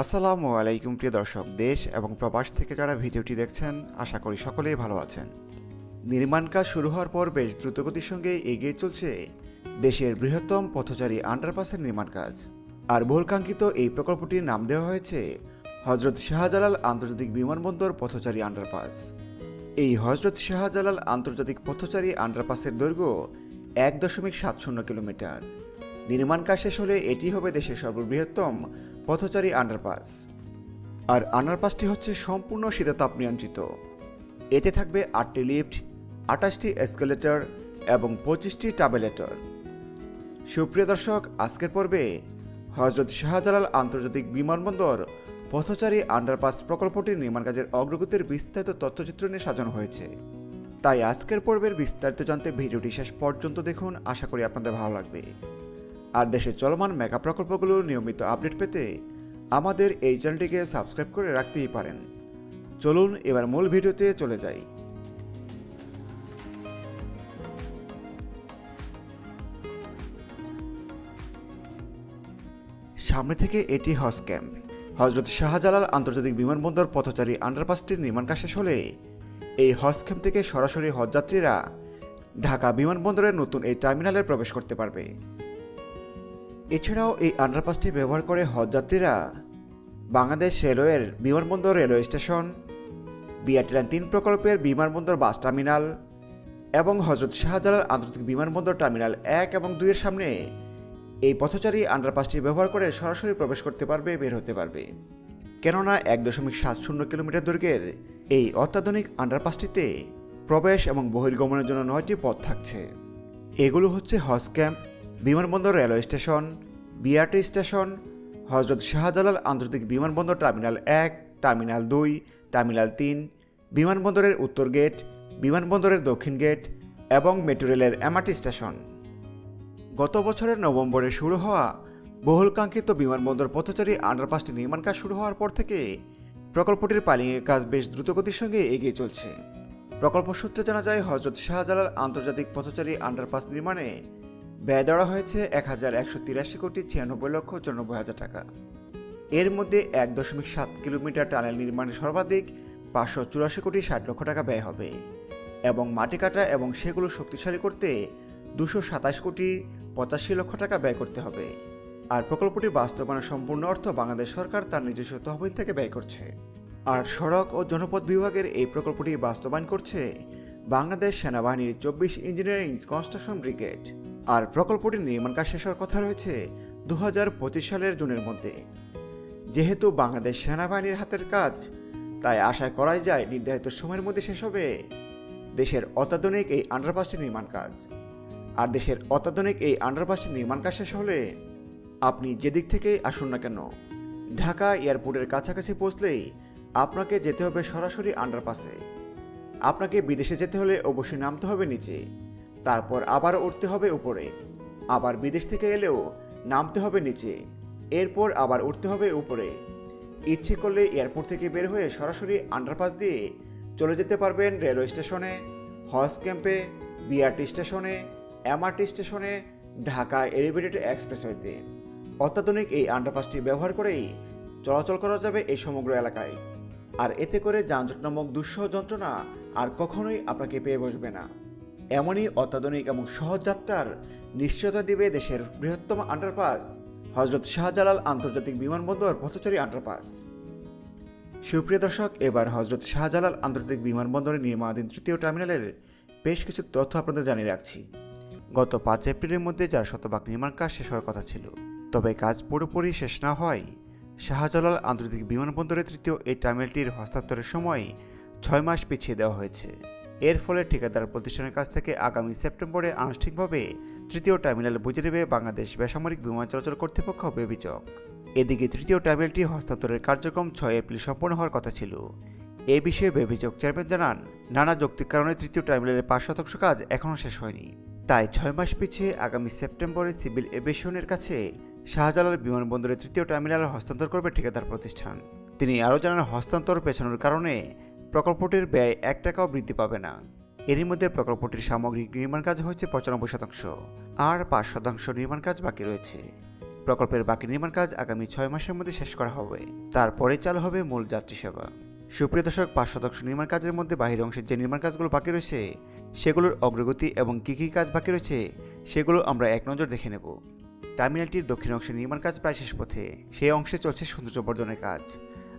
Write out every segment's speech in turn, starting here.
আসসালামু আলাইকুম, প্রিয় দর্শক, দেশ এবং প্রবাস থেকে যারা ভিডিওটি দেখছেন, আশা করি সকলেই ভালো আছেন। নির্মাণ কাজ শুরু হওয়ার পর বেশ দ্রুতগতির সঙ্গে এগিয়ে চলছে দেশের বৃহত্তম পথচারী আন্ডারপাসের নির্মাণ কাজ। আর বহুলকাঙ্ক্ষিত এই প্রকল্পটির নাম দেওয়া হয়েছে হজরত শাহজালাল আন্তর্জাতিক বিমানবন্দর পথচারী আন্ডারপাস। এই হজরত শাহজালাল আন্তর্জাতিক পথচারী আন্ডারপাসের দৈর্ঘ্য এক দশমিক সাত শূন্য কিলোমিটার। নির্মাণ কাজ শেষ হলে এটি হবে দেশের সর্ববৃহত্তম পথচারী আন্ডারপাস আর আন্ডারপাসটি হচ্ছে সম্পূর্ণ শীতাতাপ নিয়ন্ত্রিত। এতে থাকবে আটটি লিফট আঠাশটি এসকেলেটর এবং পঁচিশটি টাবেলেটর সুপ্রিয় দর্শক, আজকের পর্বে হজরত শাহজালাল আন্তর্জাতিক বিমানবন্দর পথচারী আন্ডারপাস প্রকল্পটির নির্মাণ কাজের অগ্রগতির বিস্তারিত তথ্যচিত্র নিয়ে সাজানো হয়েছে। তাই আজকের পর্বের বিস্তারিত জানতে ভিডিওটি শেষ পর্যন্ত দেখুন। আশা করি আপনাদের ভালো লাগবে। আর দেশের চলমান মেগা প্রকল্পগুলোর নিয়মিত আপডেট পেতে আমাদের এই চ্যানেলটিকে সাবস্ক্রাইব করে রাখতেই পারেন। চলুন এবার মূল ভিডিওতে চলে যাই। সামনে থেকে এটি হজ ক্যাম্প। হজরত শাহজালাল আন্তর্জাতিক বিমানবন্দর পথচারী আন্ডারপাসটির নির্মাণ কাজ শেষ হলে এই হজ ক্যাম্প থেকে সরাসরি হজযাত্রীরা ঢাকা বিমানবন্দরের নতুন এই টার্মিনালে প্রবেশ করতে পারবে। এছাড়াও এই আন্ডারপাসটি ব্যবহার করে হজযাত্রীরা বাংলাদেশ রেলওয়ের বিমানবন্দর রেলওয়ে স্টেশন বিআরটিরান তিন প্রকল্পের বিমানবন্দর বাস টার্মিনাল এবং হজরত শাহজালাল আন্তর্জাতিক বিমানবন্দর টার্মিনাল এক এবং দুইয়ের সামনে এই পথচারী আন্ডারপাসটি ব্যবহার করে সরাসরি প্রবেশ করতে পারবে, বের হতে পারবে। কেননা এক দশমিক সাত শূন্য কিলোমিটার দৈর্ঘ্যের এই অত্যাধুনিক আন্ডারপাসটিতে প্রবেশ এবং বহির্গমনের জন্য নয়টি পথ থাকছে। এগুলো হচ্ছে হজ ক্যাম্প বিমানবন্দর railway station, BRT station, Hazrat Shahjalal আন্তর্জাতিক বিমানবন্দর টার্মিনাল এক, টার্মিনাল দুই, টার্মিনাল তিন, বিমানবন্দরের উত্তর গেট, বিমানবন্দরের দক্ষিণ গেট এবং মেট্রো রেলের এমআরটি স্টেশন। গত বছরের নভেম্বরে শুরু হওয়া বহুলকাঙ্ক্ষিত বিমানবন্দর পথচারী আন্ডারপাসটি নির্মাণ কাজ শুরু হওয়ার পর থেকে প্রকল্পটির পাইলিংয়ের কাজ বেশ দ্রুতগতির সঙ্গে এগিয়ে চলছে। প্রকল্প সূত্রে জানা যায়, হজরত শাহজালাল আন্তর্জাতিক পথচারী আন্ডারপাস নির্মাণে ব্যয় দেওয়া হয়েছে এক হাজার একশো তিরাশি কোটি ছিয়ানব্বই লক্ষ চুরানব্বই হাজার টাকা। এর মধ্যে এক দশমিক সাত কিলোমিটার টানেল নির্মাণে সর্বাধিক পাঁচশো চুরাশি কোটি ষাট লক্ষ টাকা ব্যয় হবে এবং মাটি কাটা এবং সেগুলো শক্তিশালী করতে দুশো সাতাশ কোটি পঁচাশি লক্ষ টাকা ব্যয় করতে হবে। আর প্রকল্পটি বাস্তবায়নের সম্পূর্ণ অর্থ বাংলাদেশ সরকার তার নিজস্ব তহবিল থেকে ব্যয় করছে। আর সড়ক ও জনপথ বিভাগের এই প্রকল্পটি বাস্তবায়ন করছে বাংলাদেশ সেনাবাহিনীর চব্বিশ ইঞ্জিনিয়ারিং কনস্ট্রাকশন ব্রিগেড। আর প্রকল্পটির নির্মাণ কাজ শেষ হওয়ার কথা রয়েছে দু হাজার পঁচিশ সালের জুনের মধ্যে। যেহেতু বাংলাদেশ সেনাবাহিনীর হাতের কাজ, তাই আশা করাই যায় নির্ধারিত সময়ের মধ্যে শেষ হবে। দেশের অত্যাধুনিক এই আন্ডারপাসটি নির্মাণ কাজ। আর দেশের অত্যাধুনিক এই আন্ডারপাসটি নির্মাণ কাজ শেষ হলে আপনি যেদিক থেকেই আসুন না কেন, ঢাকা এয়ারপোর্টের কাছাকাছি পৌঁছলেই আপনাকে যেতে হবে সরাসরি আন্ডারপাসে আপনাকে বিদেশে যেতে হলে অবশ্যই নামতে হবে নিচে। তারপর আবার উঠতে হবে উপরে। আবার বিদেশ থেকে এলেও নামতে হবে নিচে। এরপর আবার উঠতে হবে উপরে। ইচ্ছে করলে এয়ারপোর্ট থেকে বের হয়ে সরাসরি আন্ডারপাস দিয়ে চলে যেতে পারবেন রেলওয়ে স্টেশনে, হজ ক্যাম্পে, বিআরটি স্টেশনে, এমআরটি স্টেশনে, ঢাকা এলিভেটেড এক্সপ্রেসওয়েতে। অত্যাধুনিক এই আন্ডারপাসটি ব্যবহার করেই চলাচল করা যাবে এই সমগ্র এলাকায়। আর এতে করে যানজট নামক দুঃসহ যন্ত্রণা আর কখনোই আপনাকে পেয়ে বসবে না। এমনই অত্যাধুনিক এবং সহজ যাত্রার নিশ্চয়তা দিবে দেশের বৃহত্তম আন্ডারপাস হজরত শাহজালাল আন্তর্জাতিক বিমানবন্দর পথচারী আন্ডারপাস সুপ্রিয় দর্শক, এবার হজরত শাহজালাল আন্তর্জাতিক বিমানবন্দরের নির্মাণাধীন তৃতীয় টার্মিনালের বেশ কিছু তথ্য আপনাদের জানিয়ে রাখছি। গত পাঁচ এপ্রিলের মধ্যে যার শতভাগ নির্মাণ কাজ শেষ হওয়ার কথা ছিল, তবে কাজ পুরোপুরি শেষ না হয় শাহজালাল আন্তর্জাতিক বিমানবন্দরের তৃতীয় এই টার্মিনালটির হস্তান্তরের সময় ছয় মাস পিছিয়ে দেওয়া হয়েছে। এর ফলে ঠিকাদার প্রতিষ্ঠানের কাছ থেকে আগামী সেপ্টেম্বরে আনুষ্ঠানিকভাবে তৃতীয় টার্মিনাল বুঝে নেবে বাংলাদেশ বেসামরিক বিমান চলাচল কর্তৃপক্ষ বেবিচক এদিকে তৃতীয় টার্মিনালটি হস্তান্তরের কার্যক্রম ছয় এপ্রিল সম্পন্ন হওয়ার কথা ছিল। এ বিষয়ে বেবিচক চেয়ারম্যান জানান, নানা যৌক্তিক কারণে তৃতীয় টার্মিনালের পাঁচ শতাংশ কাজ এখনও শেষ হয়নি। তাই ছয় মাস পিছিয়ে আগামী সেপ্টেম্বরে সিভিল এভিয়েশনের কাছে শাহজালাল বিমানবন্দরের তৃতীয় টার্মিনাল হস্তান্তর করবে ঠিকাদার প্রতিষ্ঠান। তিনি আরও জানান, হস্তান্তর পেছানোর কারণে প্রকল্পটির ব্যয় এক টাকাও বৃদ্ধি পাবে না। এরই মধ্যে প্রকল্পটির সামগ্রিক নির্মাণ কাজ হয়েছে পঁচানব্বই শতাংশ, আর পাঁচ শতাংশ নির্মাণ কাজ বাকি রয়েছে। প্রকল্পের বাকি নির্মাণ কাজ আগামী ছয় মাসের মধ্যে শেষ করা হবে। তারপরে চালু হবে মূল যাত্রী সেবা। সুপ্রিয় দর্শক, পাঁচ শতাংশ নির্মাণ কাজের মধ্যে বাহির অংশের যে নির্মাণ কাজগুলো বাকি রয়েছে, সেগুলোর অগ্রগতি এবং কী কী কাজ বাকি রয়েছে, সেগুলো আমরা এক নজর দেখে নেব। টার্মিনালটির দক্ষিণ অংশের নির্মাণ কাজ প্রায় শেষ পথে, সেই অংশে চলছে সৌন্দর্য বর্ধনের কাজ।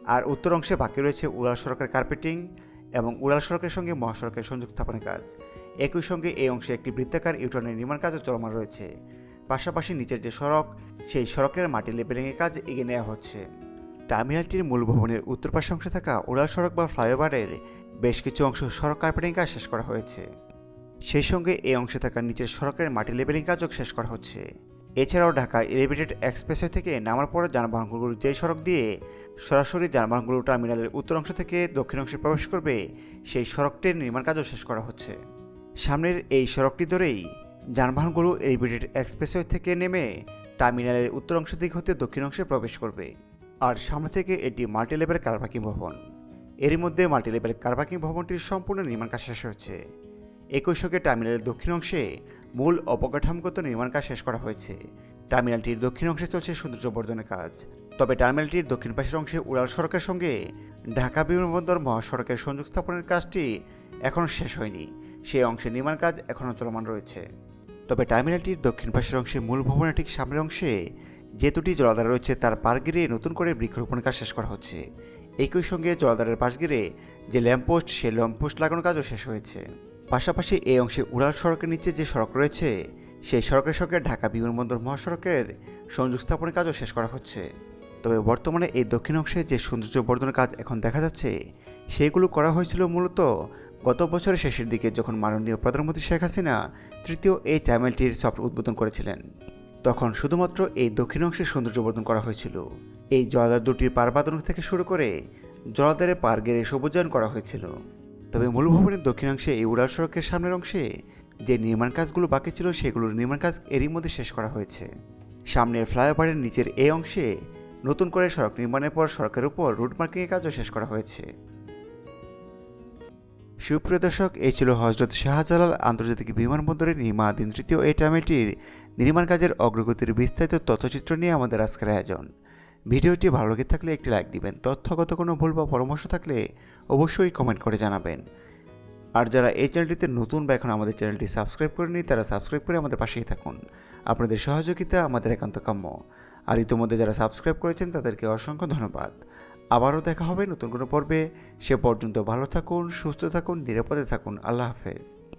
আর উত্তর অংশে বাকি রয়েছে উড়াল সড়কের কার্পেটিং এবং উড়াল সড়কের সঙ্গে মহাসড়কের সংযোগ স্থাপনের কাজ। একই সঙ্গে এই অংশে একটি বৃত্তাকার ইউটার্নের নির্মাণ কাজও চলমান রয়েছে। পাশাপাশি নিচের যে সড়ক, সেই সড়কের মাটি লেবেলিংয়ের কাজ এগিয়ে নেওয়া হচ্ছে। টার্মিনালটির মূল ভবনের উত্তর পাশে অংশে থাকা উড়াল সড়ক বা ফ্লাইওভারের বেশ কিছু অংশ সড়ক কার্পেটিং কাজ শেষ করা হয়েছে। সেই সঙ্গে এই অংশে থাকা নিচের সড়কের মাটি লেবেলিং কাজও শেষ করা হচ্ছে। এছাড়াও ঢাকা এলিভেটেড এক্সপ্রেসওয়ে থেকে নামার পরে যানবাহনগুলো যে সড়ক দিয়ে সরাসরি যানবাহনগুলো টার্মিনালের উত্তর অংশ থেকে দক্ষিণ অংশে প্রবেশ করবে, সেই সড়কটির নির্মাণ কাজও শেষ করা হচ্ছে। সামনের এই সড়কটি ধরেই যানবাহনগুলো এলিভেটেড এক্সপ্রেসওয়ে থেকে নেমে টার্মিনালের উত্তর অংশ দিক হতে দক্ষিণ অংশে প্রবেশ করবে। আর সামনে থেকে এটি মাল্টি লেভেল কার পার্কিং ভবন। এরই মধ্যে মাল্টি লেভেল কার পার্কিং ভবনটির সম্পূর্ণ নির্মাণ কাজ শেষ হয়েছে। একই সঙ্গে টার্মিনালের দক্ষিণ অংশে মূল অবকাঠামোগত নির্মাণ কাজ শেষ করা হয়েছে। টার্মিনালটির দক্ষিণ অংশে চলছে সৌন্দর্য বর্ধনের কাজ। তবে টার্মিনালটির দক্ষিণ পাশের অংশে উড়াল সড়কের সঙ্গে ঢাকা বিমানবন্দর মহাসড়কের সংযোগ স্থাপনের কাজটি এখনও শেষ হয়নি। সেই অংশে নির্মাণ কাজ এখনও চলমান রয়েছে। তবে টার্মিনালটির দক্ষিণ পাশের অংশে মূল ভবনের ঠিক সামনের অংশে যে দুটি জলাধার রয়েছে তার পার ঘিরে নতুন করে বৃক্ষরোপণ কাজ শেষ করা হচ্ছে। একই সঙ্গে জলাধারের পাশ ঘিরে যে ল্যাম্পপোস্ট, সে ল্যাম্পপোস্ট লাগানোর কাজও শেষ হয়েছে। পাশাপাশি এই অংশে উড়াল সড়কের নিচে যে সড়ক রয়েছে, সেই সড়কের সঙ্গে ঢাকা বিমানবন্দর মহাসড়কের সংযোগ স্থাপনের কাজও শেষ করা হচ্ছে। তবে বর্তমানে এই দক্ষিণ অংশে যে সৌন্দর্য বর্ধনের কাজ এখন দেখা যাচ্ছে, সেইগুলো করা হয়েছিল মূলত গত বছরের শেষের দিকে যখন মাননীয় প্রধানমন্ত্রী শেখ হাসিনা তৃতীয় এই চ্যানেলটির সফট উদ্বোধন করেছিলেন। তখন শুধুমাত্র এই দক্ষিণ অংশে সৌন্দর্যবর্ধন করা হয়েছিল। এই জলাধার দুটির পার থেকে শুরু করে জলাধারে পার গেড়ে সবুজায়ন করা হয়েছিল। তবে মূল দক্ষিণাংশে এই উড়াল সড়কের সামনের অংশে যে নির্মাণ কাজগুলো বাকি ছিল, সেগুলোর নির্মাণ কাজ এরই মধ্যে শেষ করা হয়েছে। সামনের ফ্লাইওভারের নিচের এই অংশে নতুন করে সড়ক নির্মাণের পর সড়কের উপর রুট মার্কিংয়ের কাজও শেষ করা হয়েছে। সুপ্রিয় দর্শক এই ছিল হজরত শাহজালাল আন্তর্জাতিক বিমানবন্দরের নির্মাণাধীন তৃতীয় এই টার্মিনালটির নির্মাণ কাজের অগ্রগতির বিস্তারিত তথ্যচিত্র নিয়ে আমাদের আজকের আয়োজন। ভিডিওটি ভালো লেগে থাকলে একটি লাইক দিবেন। তথ্যগত কোনো ভুল বা পরামর্শ থাকলে অবশ্যই কমেন্ট করে জানাবেন। আর যারা এই চ্যানেলটিতে নতুন বা এখন আমাদের চ্যানেলটি সাবস্ক্রাইব করেনি তারা সাবস্ক্রাইব করে আমাদের পাশেই থাকুন। আপনাদের সহযোগিতা আমাদের একান্ত কাম্য। আর ইতিমধ্যে যারা সাবস্ক্রাইব করেছেন, তাদেরকে অসংখ্য ধন্যবাদ। আবারও দেখা হবে নতুন কোনো পর্বে। সে পর্যন্ত ভালো থাকুন, সুস্থ থাকুন, নিরাপদে থাকুন। আল্লাহ হাফেজ।